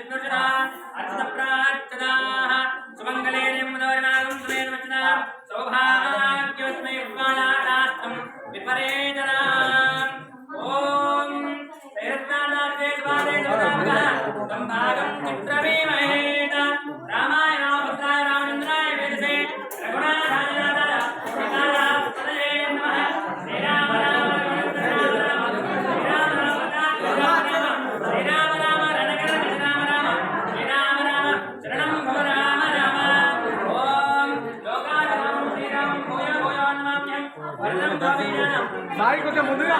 అర్చిత ప్రార్చనాః సుమంగళే నిర్మదోరిమాగం సుమేన సాయి కొంచెం ముందుగా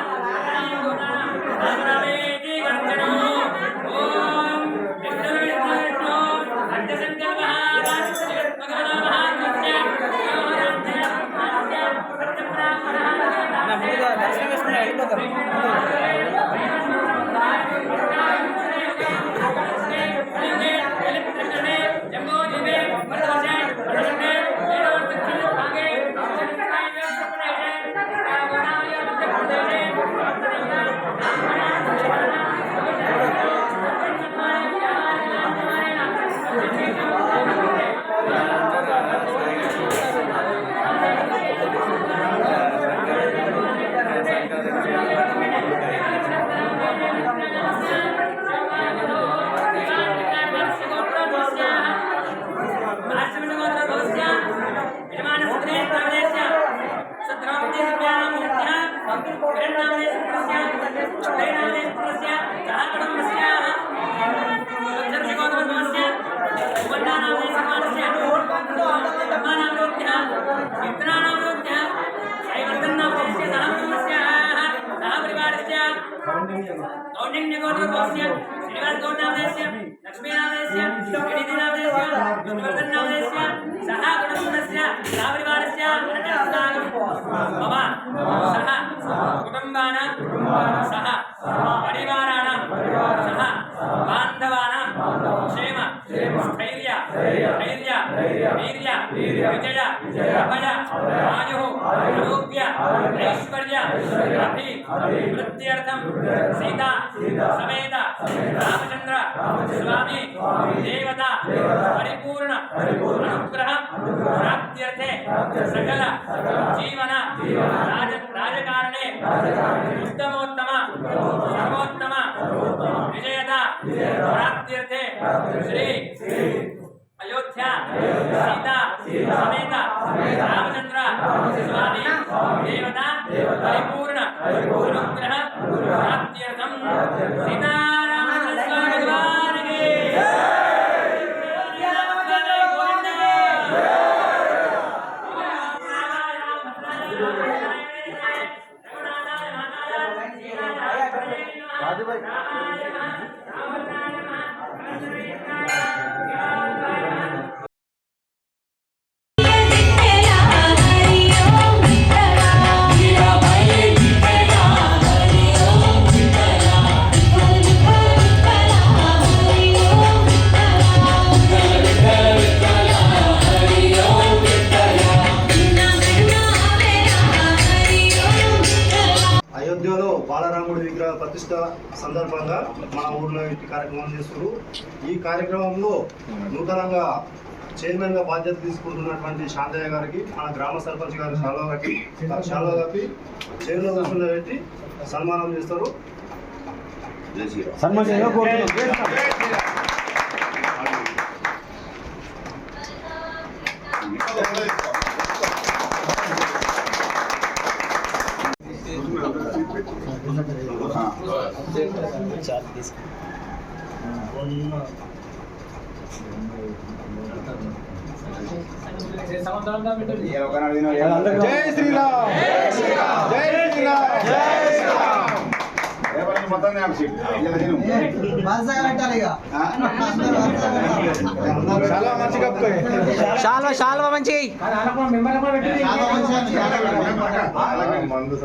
రామరామేతి గర్జనో ఓం విష్ణు విష్ణు విష్ణు స్థైర్య ధైర్య వీర్య విజయ అభయ ఆయు ఆరోగ్య ఐశ్వర్య అభి వృత్త్యర్థం సీతా సమేత రామచంద్ర స్వామి దేవత పరిపూర్ణ అనుగ్రహం ప్రాప్త్యర్థే సకల జీవన రాజ రాజకారణే ఉత్తమోత్తమ అయోధ్య సందర్భంగా మన ఊర్లో ఈ కార్యక్రమం చేస్తున్నారు. ఈ కార్యక్రమంలో నూతనంగా చైర్మన్గా బాధ్యత తీసుకుంటున్నటువంటి శాంతయ్య గారికి మన గ్రామ సర్పంచ్ గారి శాలో కట్టి శాలో కప్పి చైర్లో కూర్చుని పెట్టి సన్మానం చేస్తారు. సన్మానంగా కోరుతున్నాం జై శ్రీరామ్ జై శ్రీరామ్ జై శ్రీరామ్ మొత్తం వరుసగా చాలా మంచి కప్పు శాల్వ శాల్వ మంచి మందు